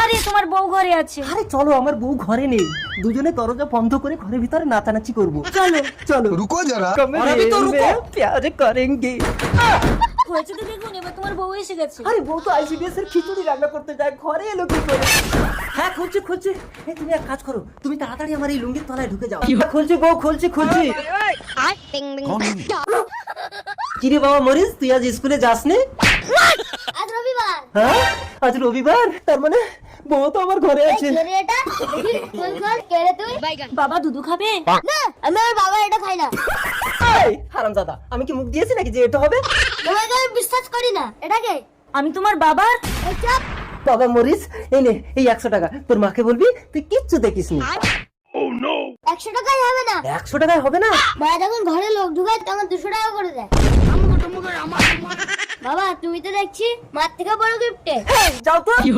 আরে তোমার বউ ঘরে আছে আরে চলো আমার বউ ঘরে নেই দুজনে দরজা বন্ধ করে ঘরের ভিতরে নাচানাচি করবো চলো চলো रुको जरा और अभी तो रुको प्यार करेंगे হয়েছে তো দেখুন এবার তোমার বউ এসে গেছে আরে বউ তো আইসিডিএস এর খিচুড়ি রান্না করতে যায় ঘরে এলো কি করে হ্যাঁ খুলছি খুলছি এই তুমি এক কাজ করো তুমি তাড়াতাড়ি আমার এই লুঙ্গির তলায় ঢুকে যাও খুলছি বউ খুলছি খুলছি কিরে বাবা মরিস তুই আজ স্কুলে যাসনি আজ রবিবার হ্যাঁ আজ রবিবার তার মানে বউ তো আমার ঘরে আছে। বাবা দুধু খাবে? না। আমি আমার বাবা এটা খাই না। হারাম দাদা আমি কি মুখ দিয়েছি নাকি যে এটা হবে? তোমাকে আমি বিশ্বাস করি না। এটা কে? আমি তোমার বাবার এই বাবা মরিস এই নে এই একশো টাকা। তোর মাকে বলবি তুই কিচ্ছু দেখিস নি। একশো টাকায় হবে না। একশো টাকায় হবে না? মা যখন ঘরে লোক ঢুকায় তখন দুশো টাকা করে দেয়। বাবা তুমি তো দেখছি মার থেকে বড় গিফটে যাও তো।